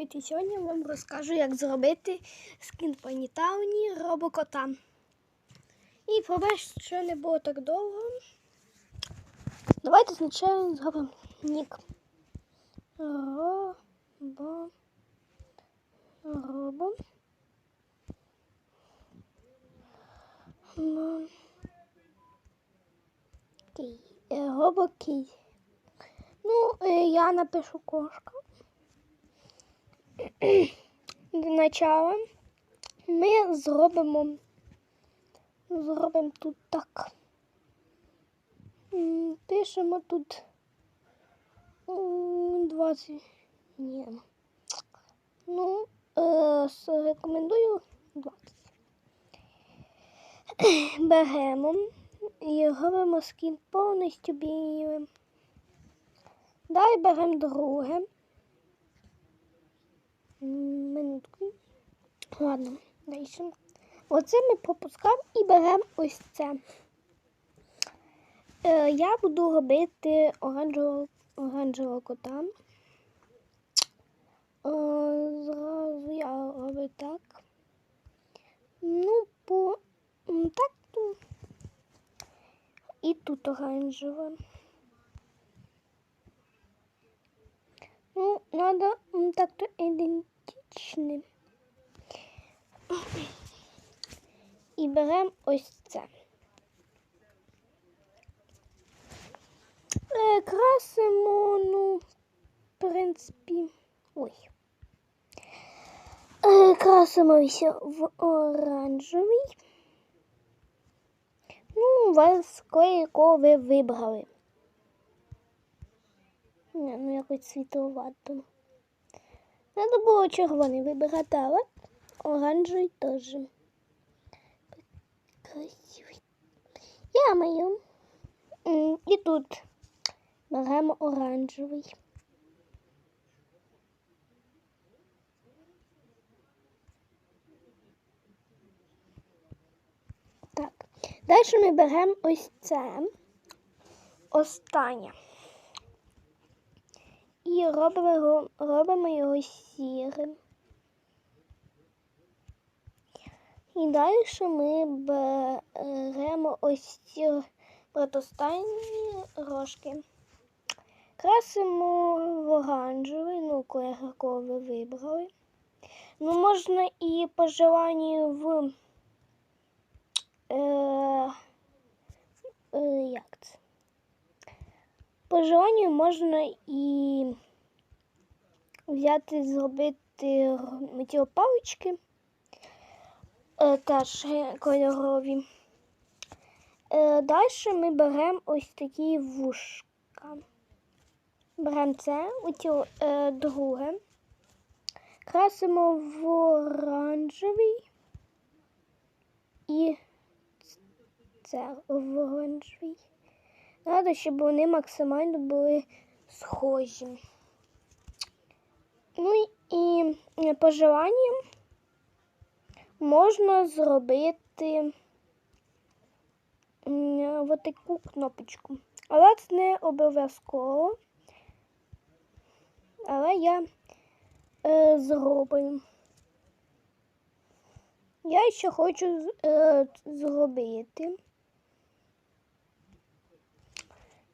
привіт! І сьогодні я вам розкажу, як зробити скін Панітауні робокота. І пробач, що не було так довго. Давайте спочатку зробимо нік. Робо. Робо. Робокій. Ну, е, я напишу кошка. Для начала ми зробимо зробимо тут так. Пишемо тут 20. Ні. Ну, е, рекомендую 20. Беремо і робимо скін повністю білим. Далі беремо друге. Минутку. Ладно, далі. Оце ми пропускаємо і беремо ось це. Е, я буду робити оранжевого, оранжевого кота. Е, зразу я роблю так. Ну, по так. І тут оранжеве. Ну, надо так-то ідентичним. І беремо ось це. Е, красимо, ну, в принципі, ой. Е, красимося в оранжевий. Ну, у вас кое-кого ви вибрали. Ні, ну якось світловато. Треба було червоний вибирати, але оранжевий теж. Я маю. І тут беремо оранжевий. Так. Далі ми беремо ось це. Останнє. І робимо його, робимо його сірим. І далі ми беремо ось ці протостанні рожки. Красимо в оранжевий, ну, кого ви вибрали. Ну, можна і по желанню в. Е, е, як це? По желанню можна і взяти, зробити ті палички е, теж кольорові. Е, Далі ми беремо ось такі вушка. Беремо це, оті, е, друге, красимо в оранжевий і це в оранжевий. Треба, щоб вони максимально були схожі. Ну і по можна зробити таку кнопочку. Але це не обов'язково. Але я е, зроблю. Я ще хочу е, зробити.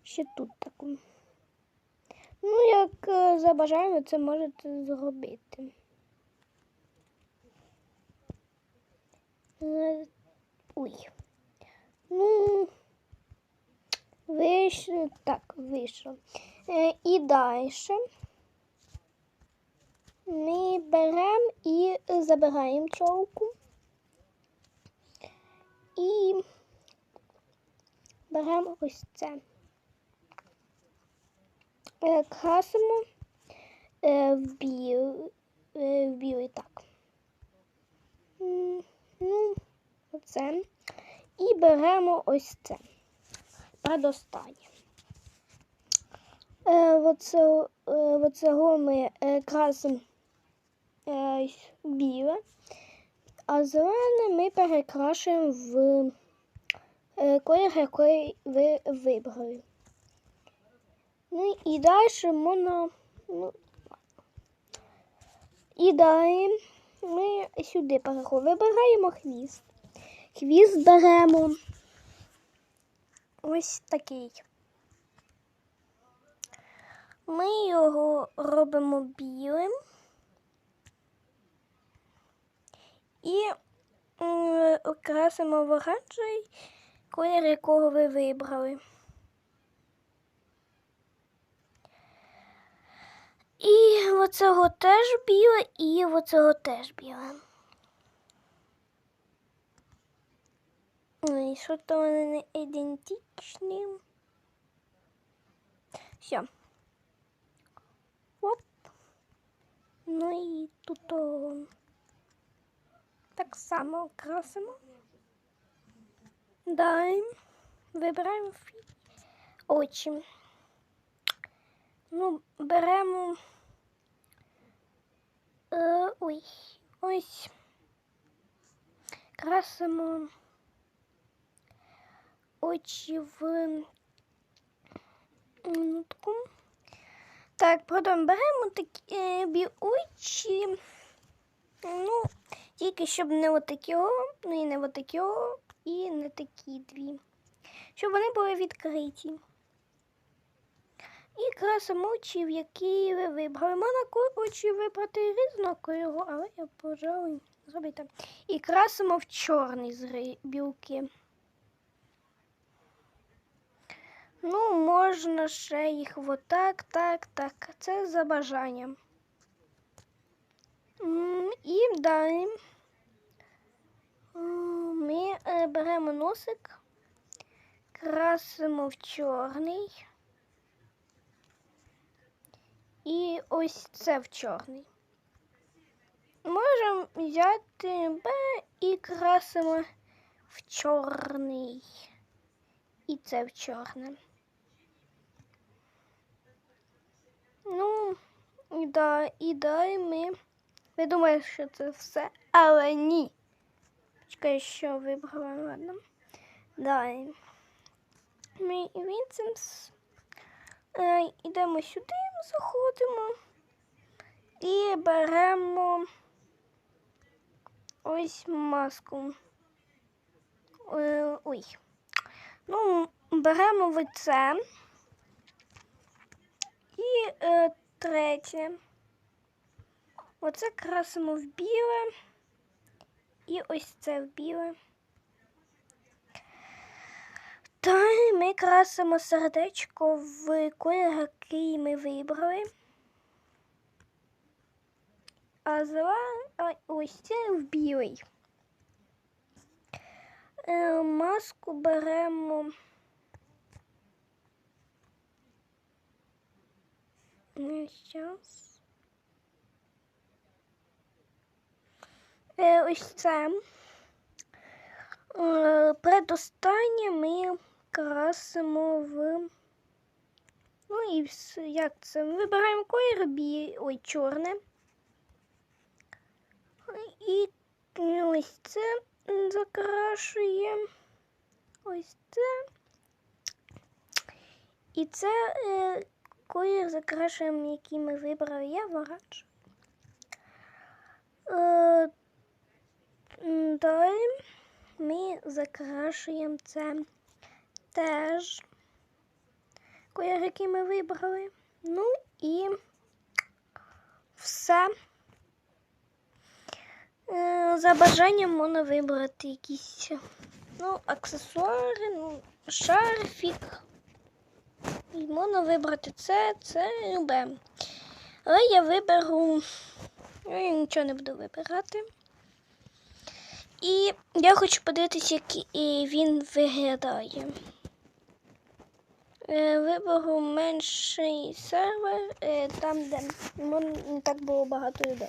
Ще тут таку. Ну, як е, за бажанням, це можете зробити. Е, Ой. Ну, вийшло. Так, вийшло. Е, І далі ми беремо і забираємо човку. І беремо ось це. Е, Красимо е, в білий, в білий так. Ну, оце. І беремо ось це. Предостаннє. Е, оце, е, оцього ми е, красимо е, біле, а зелене ми перекрашуємо в е, колір, який ви вибрали. Ну і далі можна. Ну, І далі ми сюди переходимо. Вибираємо хвіст. Хвіст беремо ось такий. Ми його робимо білим і окрасимо в оранжевий колір, якого ви вибрали. І оцього теж біле, і оцього теж біле. Ну і що то вони не ідентичні. Все. Оп. Ну і тут о, так само красимо. Далі вибираємо очі. Ну, беремо. Е, ой, ось. Красимо очі в минутку. Так, потім беремо такі е, очі. Ну, тільки щоб не отакі, ну і не отакі, і не такі дві. Щоб вони були відкриті. І красимо очі, які ви вибрали. Можна очі вибрати різного кольору, але я, пожалуй, зробити. І красимо в чорний з білки. Ну, можна ще їх отак, так, так. Це за бажанням. І далі ми е, беремо носик, красимо в чорний. І ось це в чорний. Можемо взяти Б і красимо в чорний. І це в чорне. Ну, да, і далі ми. Ви думаєте, що це все, але ні. Чекай, що вибрала, ладно. Далі. Ми Вінсенс. Е, Йдемо сюди, заходимо і беремо ось маску. Е, Ой. Ну, беремо лице. І е, третє. Оце красимо в біле. І ось це в біле. Та ми красимо сердечко в колір, який ми вибрали. А зелен... ось це в білий. Е, маску беремо. Зараз. Е, ось це. Е, Предостаннє ми красимо в. Ну і як це? Вибираємо колір бі... Ой, чорне. І ось це закрашуємо. Ось це. І це е, колір закрашуємо, який ми вибрали. Я в. Е, далі ми закрашуємо це теж колір, який ми вибрали. Ну і все. Е, За бажанням можна вибрати якісь ну, аксесуари, ну, шарфік. І можна вибрати це, це любе. Але я виберу. Я нічого не буду вибирати. І я хочу подивитися, як він виглядає. Е, Виберу менший сервер, е, там, де не так було багато людей.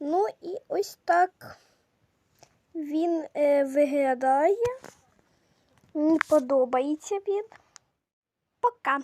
Ну і ось так він е, виглядає. Мені подобається він. Пока.